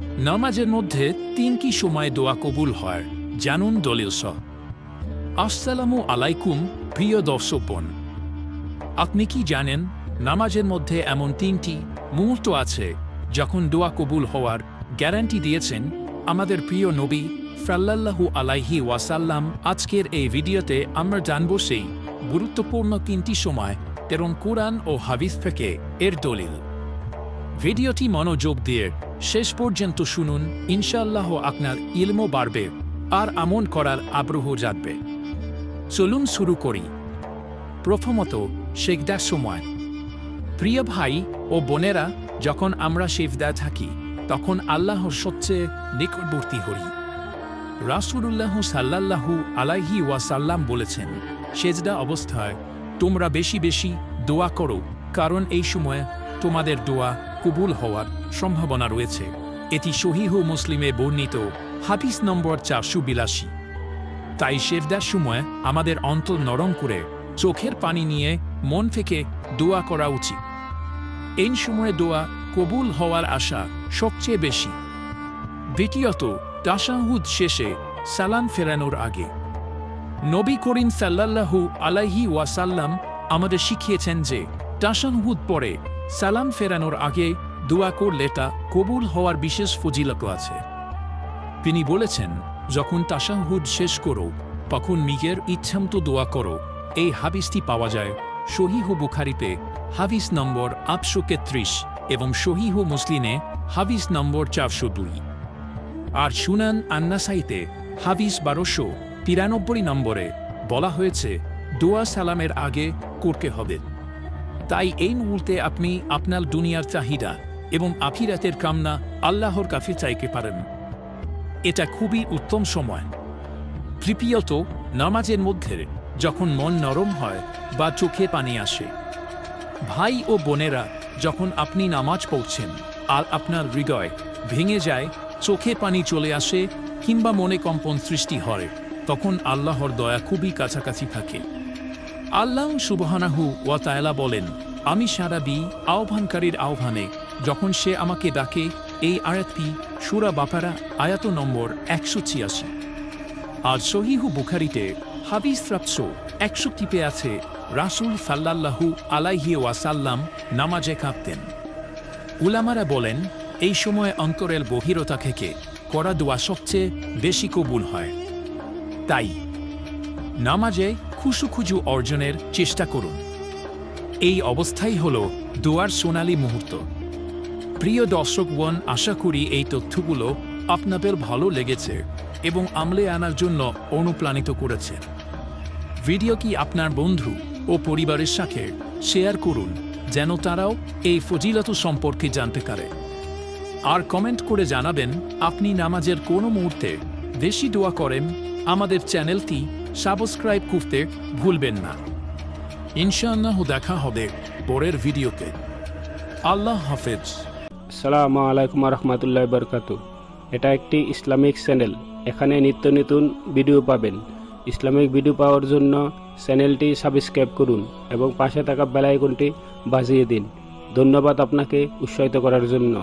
নামাজের মধ্যে তিনটি সময় দোয়া কবুল হয়। জানুন দলিল সহ আসসালামু আলাইকুম, প্রিয় দর্শকগণ আপনি কি জানেন, নামাজের মধ্যে এমন তিনটি মুহূর্ত আছে, যখন দোয়া কবুল হওয়ার গ্যারান্টি দিয়েছেন আমাদের প্রিয় নবী সাল্লাল্লাহু আলাইহি ওয়াসাল্লাম। আজকের এই ভিডিওতে আমরা জানব সেই গুরুত্বপূর্ণ তিনটি সময় তেরন কোরআন ও হাবিজ থেকে এর দলিল। ভিডিওটি মনোযোগ দিয়ে শেষ পর্যন্ত শুনুন, ইনশাআল্লাহ আপনার ইলমও বাড়বে আর আমন করার আগ্রহ জাগবে। চলুন শুরু করি। প্রথমত, শেখদার সময়। প্রিয় ভাই ও বোনেরা, যখন আমরা শেফদা থাকি, তখন আল্লাহর সবচেয়ে নিকটবর্তী হই রাসুলুল্লাহ সাল্লাল্লাহু আলাইহি ওয়াসাল্লাম বলেছেন, সেজদা অবস্থায় তোমরা বেশি বেশি দোয়া করো, কারণ এই সময় তোমাদের দোয়া কবুল হওয়ার সম্ভাবনা রয়েছে। এটি সহিহ মুসলিমে বর্ণিত হাদিস নম্বর চারশো বিলাসী তাই শেফদার সময় আমাদের অন্তর নরম করে চোখের পানি নিয়ে মন থেকে দোয়া করা উচিত। এই সময়ে দোয়া কবুল হওয়ার আশা সবচেয়ে বেশি। দ্বিতীয়ত, তাশাহুদ শেষে সালাম ফেরানোর আগে। নবী করিম সাল্লাল্লাহু আলাইহি ওয়াসাল্লাম আমাদের শিখিয়েছেন যে, তাশাহুদ পরে সালাম ফেরানোর আগে দোয়া করলে তা কবুল হওয়ার বিশেষ ফজিলত আছে। তিনি বলেছেন, যখন তাসাহুদ শেষ করো, তখন নিজের ইচ্ছামতো দোয়া করো। এই হাবিসটি পাওয়া যায় শহীহ বুখারিতে হাবিস নম্বর আটশো তেত্রিশ এবং শহীহ মুসলিনে হাবিস নম্বর চারশো দুই। আর সুনান আন্নাসাইতে হাবিস বারোশো তিরানব্বই নম্বরে বলা হয়েছে, দোয়া সালামের আগে করতে হবে। তাই এই মুহূর্তে আপনি আপনার দুনিয়ার চাহিদা এবং আখিরাতের কামনা আল্লাহর কাছে চাইতে পারেন। এটা খুবই উত্তম সময়। তৃতীয়ত, নামাজের মধ্যে যখন মন নরম হয় বা চোখে পানি আসে, ভাই ও বোনেরা যখন আপনি নামাজ পড়ছেন আর আপনার হৃদয় ভেঙে যায়, চোখে পানি চলে আসে কিংবা মনে কম্পন সৃষ্টি হয়, তখন আল্লাহর দয়া খুবই কাছাকাছি থাকে। আল্লাহ সুবহানাহু ওয়া তায়ালা বলেন, আমি সারা বি আহ্বানকারীর আহ্বানে, যখন সে আমাকে ডাকে এই আয়াতটি সুরা বাপারা আয়াত নম্বর একশো ছিয়াশি। আর সহিহু বুখারিতে হাবিস রাপসো একশো টিপে আছে, রাসুল সাল্লাল্লাহু আলাইহি ওয়াসাল্লাম নামাজে কাঁপতেন উলামারা বলেন, এই সময় অন্তরের গভীরতা থেকে করা দোয়া সবচেয়ে বেশি কবুল হয়। তাই নামাজে খুশুখুজু অর্জনের চেষ্টা করুন। এই অবস্থাই হল দোয়ার সোনালী মুহূর্ত। প্রিয় দর্শকগণ আশা করি এই তথ্যগুলো আপনাদের ভালো লেগেছে এবং আমলে আনার জন্য অনুপ্রাণিত করেছে। ভিডিও কি আপনার বন্ধু ও পরিবারের সাথে শেয়ার করুন, যেন তারাও এই ফজিলত সম্পর্কে জানতে পারে। আর কমেন্ট করে জানাবেন, আপনি নামাজের কোনো মুহূর্তে বেশি দোয়া করেন? আমাদের চ্যানেলটি সাবস্ক্রাইব করতে ভুলবেন না। ইনশাআল্লাহ দেখা হবে পরের ভিডিওতে। আল্লাহ হাফেজ। সালামু আলাইকুম রহমতুল্লাহ বরকাত এটা একটি ইসলামিক চ্যানেল। এখানে নিত্য নতুন ভিডিও পাবেন। ইসলামিক ভিডিও পাওয়ার জন্য চ্যানেলটি সাবস্ক্রাইব করুন এবং পাশে থাকা বেলাইকনটি বাজিয়ে দিন। ধন্যবাদ আপনাকে উৎসাহিত করার জন্য।